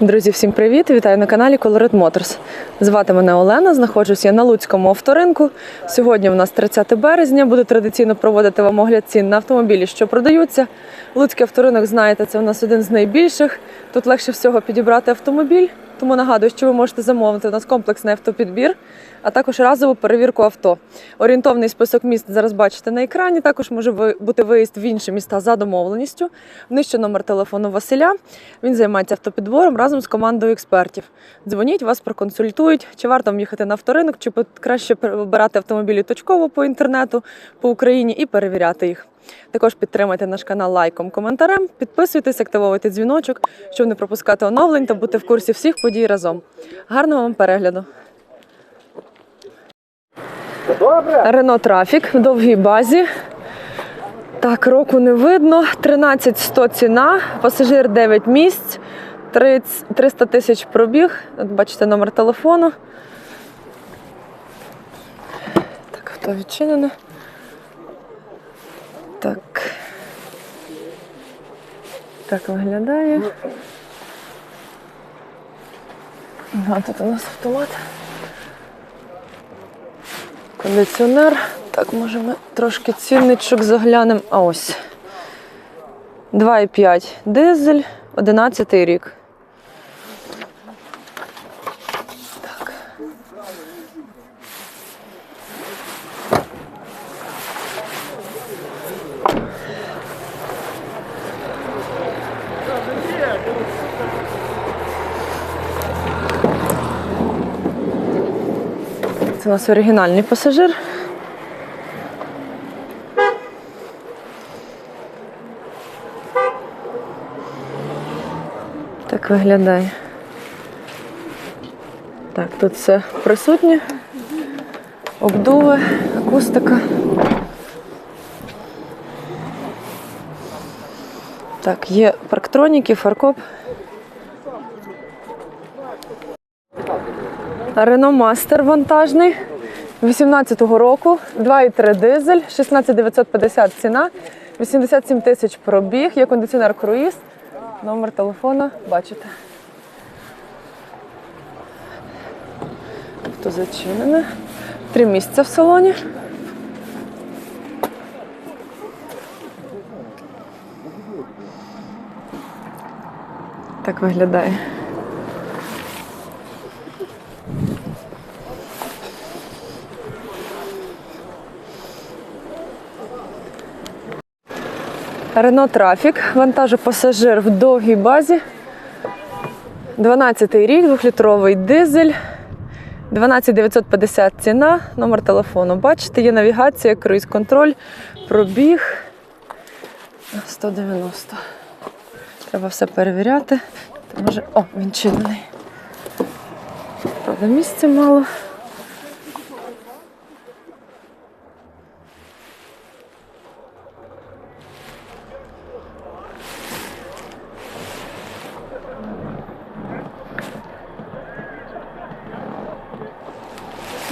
Друзі, всім привіт! Вітаю на каналі Colored Motors. Звати мене Олена. Знаходжусь я на Луцькому авторинку. Сьогодні у нас 30 березня. Буду традиційно проводити вам огляд цін на автомобілі, що продаються. Луцький авторинок, знаєте, це у нас один з найбільших. Тут легше всього підібрати автомобіль. Тому нагадую, що ви можете замовити у нас комплексний автопідбір, а також разову перевірку авто. Орієнтовний список міст зараз бачите на екрані. Також може бути виїзд в інші міста за домовленістю. Нижче номер телефону Василя. Він займається автопідбором разом з командою експертів. Дзвоніть, вас проконсультують, чи варто вам їхати на авторинок, чи краще вибирати автомобілі точково по інтернету по Україні і перевіряти їх. Також підтримайте наш канал лайком, коментарем, підписуйтесь, активовуйте дзвіночок, щоб не пропускати оновлень та бути в курсі всіх подій разом. Гарного вам перегляду! Рено Трафік в довгій базі. Так, року не видно. 13100 ціна, пасажир 9 місць, 300 тисяч пробіг. От бачите номер телефону. Так, хто відчинене? Так. Так виглядає. А тут у нас автомат. Кондиціонер. Так, може ми трошки цінничок заглянемо. А ось. 2,5 дизель, 11 рік. У нас оригінальний пасажир. Так виглядає. Так, тут все присутнє. Обдуви, акустика. Так, є парктроніки, фаркоп. Рено Мастер вантажний 18-го року, 2,3 дизель, 16950 ціна, 87 тисяч пробіг, є кондиціонер круїз, номер телефона бачите. Авто зачинене. Три місця в салоні. Так виглядає. Рено Трафік, вантажопасажир в довгій базі. 12-й рік, 2-літровий дизель. 12950 ціна, номер телефону. Бачите, є навігація, круїз-контроль, пробіг 190. Треба все перевіряти. Може... О, він чинений. Правда, місця мало.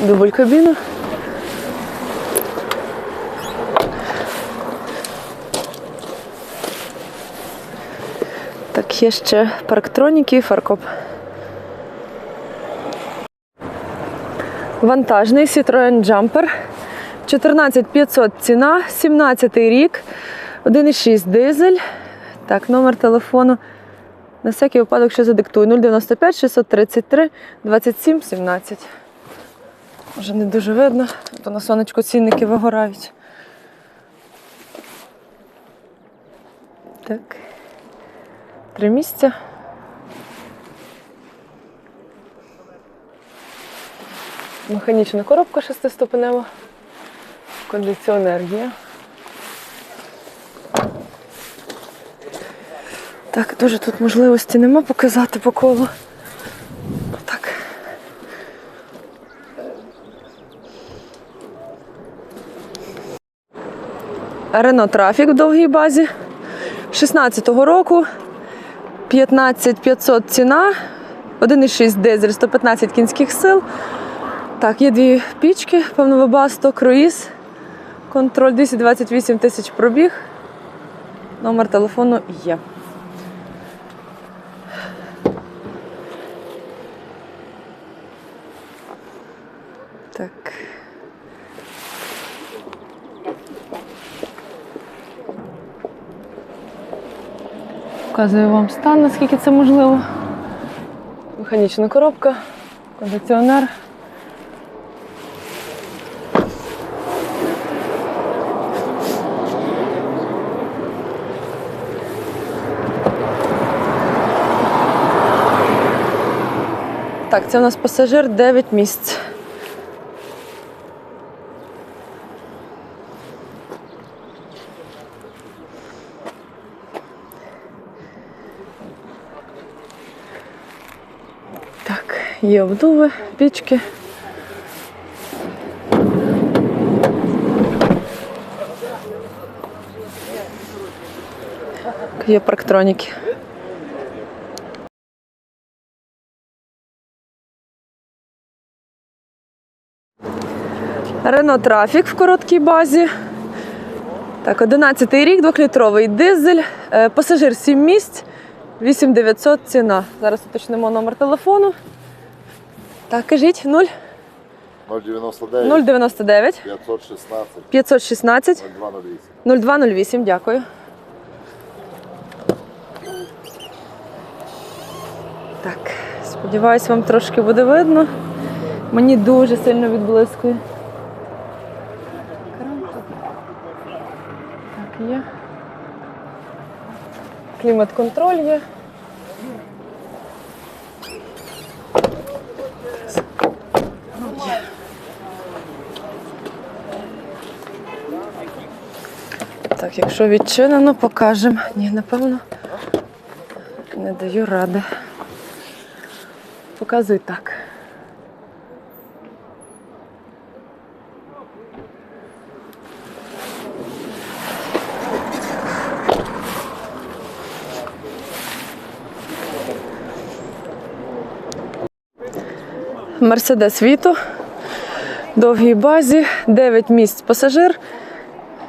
Дубль кабіна. Так, є ще парктроніки і фаркоп. Вантажний Citroen Jumper. 14500 ціна, 17 рік, 1,6 дизель. Так, номер телефону. На всякий випадок, що задиктую 095 633 27 17. Може не дуже видно, то на сонечку цінники вигорають. Так. Три місця. Механічна коробка шестиступенева. Кондиціонер є. Так, дуже тут можливості нема показати по колу. Рено Трафік в довгій базі. 16-го року. 15500 ціна. 1,6 дизель, 115 кінських сил. Так, є дві пічки, певно, вебасто, круїз. Контроль 228 тисяч пробіг. Номер телефону є. Показую вам стан, наскільки це можливо. Механічна коробка, кондиціонер. Так, це у нас пасажир 9 місць. Так, є обдуви, пічки. Є парктроніки. Рено Трафік в короткій базі. Так, 11 рік, двохлітровий дизель, Е, пасажир 7 місць, 8900 ціна. Зараз уточнимо номер телефону. Так, кажіть 0 099 099 516 516 0208. 0208. Дякую. Так, сподіваюсь, вам трошки буде видно. Мені дуже сильно відблискує. Так, є. Клімат-контроль є. Так, якщо відчинено, покажемо. Ні, напевно, не даю ради. Показуй так. Мерседес Віто. Довгій базі, 9 місць пасажир.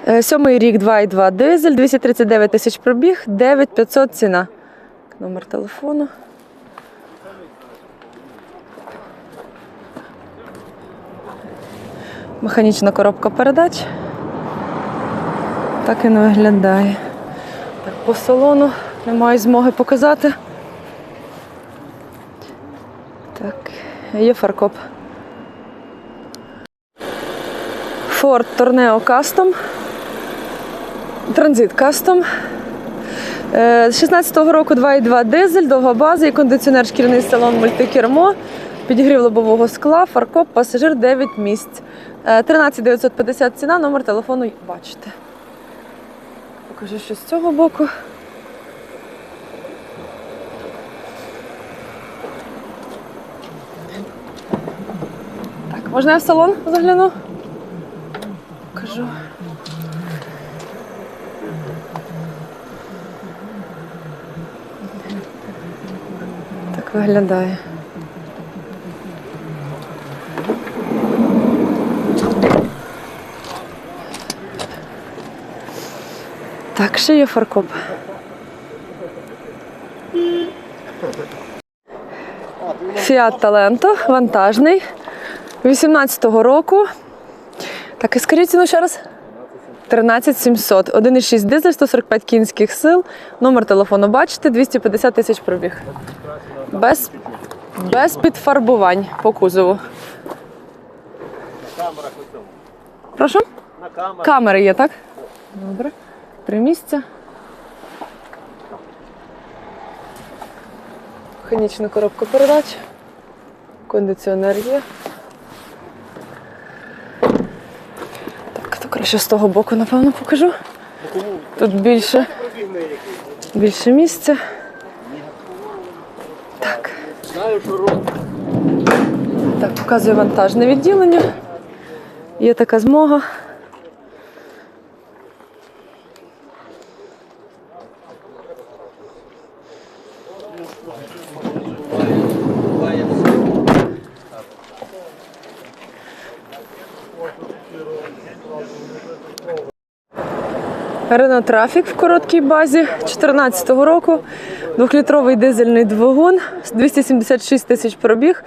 Е, Сьомий рік 2,2 дизель, 239 тисяч пробіг, 9500 ціна. Номер телефону. Механічна коробка передач. Так він виглядає. Так, по салону немає змоги показати. Так, є фаркоп. Ford Tourneo Custom. Транзит. Е, З 16-го року 2,2 дизель, довга база і кондиціонер шкіряний салон мультикермо, підігрів лобового скла, фаркоп, пасажир 9 місць. Е, 13 950 ціна, номер телефону бачите. Покажу, що з цього боку. Так, можна я в салон загляну? Покажу. Так виглядає. Так, ще є фаркоп. Фіат Таленто, вантажний, 18-го року. Так, і скажіть ціну ще раз. 13 700. 1,6 дизель, 145 кінських сил. Номер телефону бачите, 250 тисяч пробіг. Без, без підфарбувань по кузову. Прошу? Камери є, так? Добре. Три місця. Механічна коробка передач. Кондиціонер є. Так, з того боку, напевно, покажу. Тут більше, більше місця. Так. Знаю, що робить. Так, показую вантажне відділення. Є така змога. Рено Трафік в короткій базі 2014 року. Двохлітровий дизельний двигун, 276 тисяч пробіг.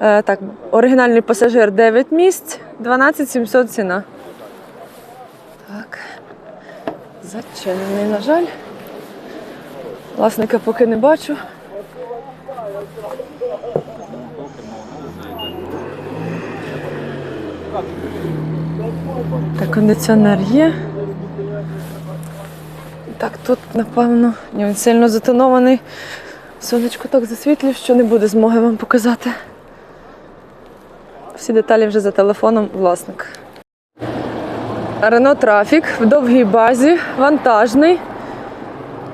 Е, так, оригінальний пасажир 9 місць, 12 700 ціна. Так. Зачинений, на жаль. Власника поки не бачу. Так, кондиціонер є. Так, тут, напевно, він сильно затонований. Сонечко так засвітлює, що не буде змоги вам показати. Всі деталі вже за телефоном власника. Рено Трафік в довгій базі, вантажний.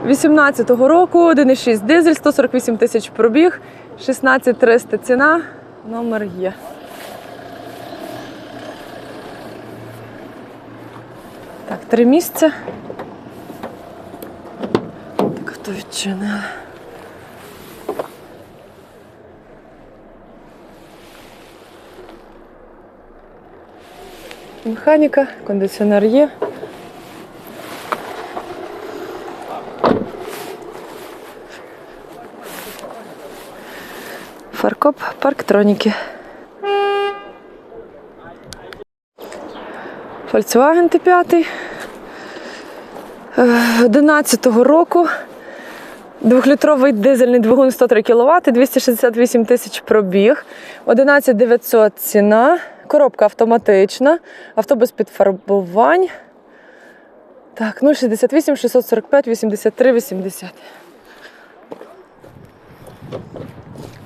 18-го року, 1,6 дизель, 148 тисяч пробіг, 16 300 ціна, номер є. Так, три місця. Так, хто? Механіка, кондиціонер є. Фаркоп парктроніки. Volkswagen Т5. 11-го року. Двохлітровий дизельний двигун 103 кВт, 268 тисяч пробіг, 11 900 ціна, коробка автоматична, авто без підфарбувань. Так, 068 645 83 80.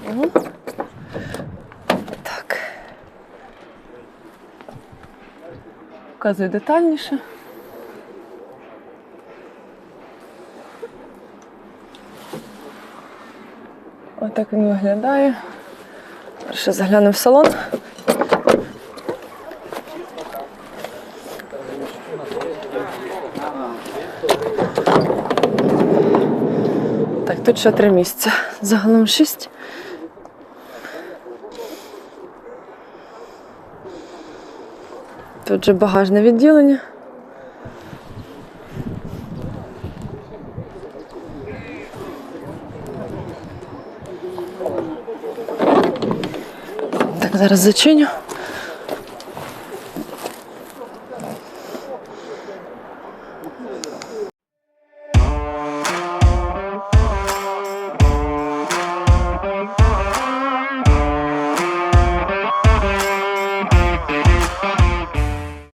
Мгм. Так. Показую детальніше. Отак він виглядає. Ще заглянемо в салон. Так, тут ще три місця. Загалом шість. Тут же багажне відділення. Зараз зачиню.